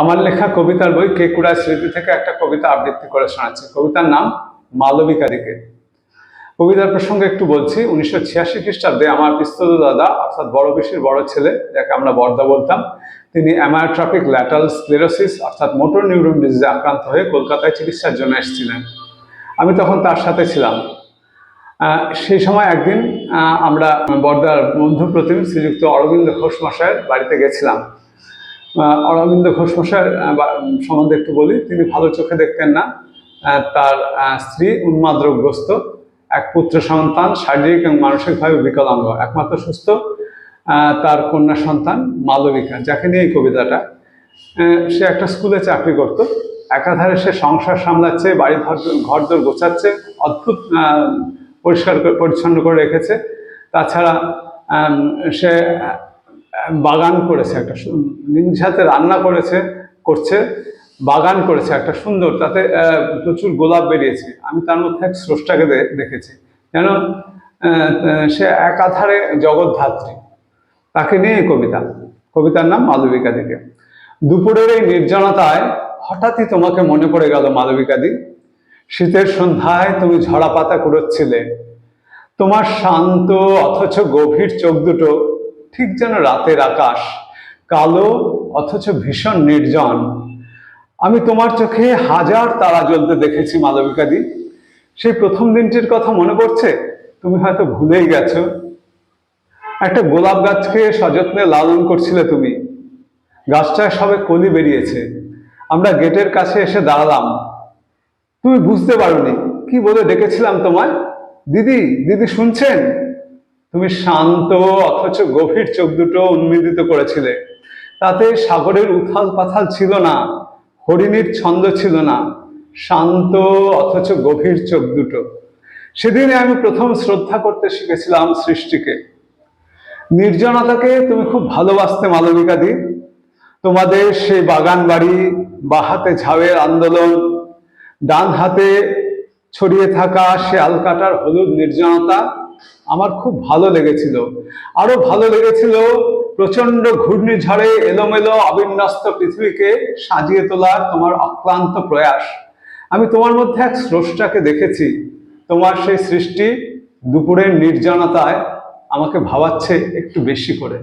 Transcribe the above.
আমার লেখা কবিতার বই কেকুড়া স্মৃতি থেকে একটা কবিতা আবৃত্তি করে শোনাচ্ছি। কবিতার নাম মালবিকা দিকে কবিতার প্রসঙ্গে একটু বলছি, উনিশশো ছিয়াশি খ্রিস্টাব্দে আমার পিস্তল দাদা, অর্থাৎ বড় বেশির বড় ছেলে, যাকে আমরা বর্দা বলতাম, তিনি অ্যামায়োট্রপিক ল্যাটারাল স্ক্লেরোসিস, অর্থাৎ মোটর নিউরন ডিজিজে আক্রান্ত হয়ে কলকাতায় চিকিৎসার জন্য এসেছিলেন। আমি তখন তার সাথে ছিলাম। সেই সময় একদিন আমরা বর্দার বন্ধু প্রতিম শ্রীযুক্ত অরবিন্দ ঘোষ মশাইয়ের বাড়িতে গেছিলাম। অরবিন্দ ঘোষ মশাইয়ের সম্বন্ধে একটু বলি, তিনি ভালো চোখে দেখতেন না। তার স্ত্রী উন্মাদ রোগগ্রস্ত এক পুত্র সন্তান, শারীরিক এবং মানসিকভাবে বিকলাঙ্গ, একমাত্র সুস্থ। তার কন্যা সন্তান মালবিকা, যাকে নিয়ে এই কবিতাটা। সে একটা স্কুলে চাকরি করত। একাধারে সে সংসার সামলাচ্ছে, বাড়ি ঘর ঘরদোর গোছাচ্ছে, অদ্ভুত পরিষ্কার করে- পরিচ্ছন্ন করে রেখেছে। তাছাড়া সে বাগান করেছে, একটা সু- নিজ হাতে রান্না করেছে, করছে, বাগান করেছে, একটা সুন্দর, তাতে প্রচুর গোলাপ বেরিয়েছে। আমি তার মধ্যে এক স্রষ্টাকে দেখেছি। যেন সে একাধারে জগৎধাত্রী তাকে নিয়ে কবিতা। কবিতার নাম মালবিকা দিকে। দুপুরের এই নির্জনতায় হঠাৎই তোমাকে মনে পড়ে গেল মালবিকাদি শীতের সন্ধ্যায় তুমি ঝরা পাতা কুড়োচ্ছিলে। তোমার শান্ত অথচ গভীর চোখ দুটো ঠিক যেন রাতের আকাশ, কালো অথচ ভীষণ নির্জন। আমি তোমার চোখে হাজার তারা জ্বলতে দেখেছি মালবিকাদি সেই প্রথম দিনটির কথা মনে পড়ছে? তুমি হয়তো ভুলেই গেছো। একটা গোলাপ গাছকে সযত্নে লালন করছিলে তুমি। গাছটায় সবে কলি বেরিয়েছে। আমরা গেটের কাছে এসে দাঁড়ালাম। তুমি বুঝতে পারোনি। কি বলে ডেকেছিলাম তোমায়? দিদি দিদি শুনছেন? তুমি শান্ত অথচ গভীর চোখ দুটো উন্মিলিত করেছিলে। তাতে সাগরের উথাল পাথাল ছিল না, হরিণীর ছন্দ ছিল না, শান্ত অথচ গভীর চোখ দুটো। সেদিনে আমি প্রথম শ্রদ্ধা করতে শিখেছিলাম সৃষ্টিকে। নির্জনতাকে তুমি খুব ভালোবাসতে মালবিকা দি তোমাদের সেই বাগান বাড়ি বা হাতে ঝাউয়ের আন্দোলন ডান হাতে ছড়িয়ে থাকা সে আলকাটার হলুদ নির্জনতা আমার খুব ভালো লেগেছিল। আরও ভালো লেগেছিল প্রচণ্ড ঘূর্ণিঝড়ে এলোমেলো অবিন্যস্ত পৃথিবীকে সাজিয়ে তোলার তোমার অক্লান্ত প্রয়াস। আমি তোমার মধ্যে এক স্রষ্টাকে দেখেছি। তোমার সেই সৃষ্টি দুপুরের নির্জনতায় আমাকে ভাবাচ্ছে একটু বেশি করে।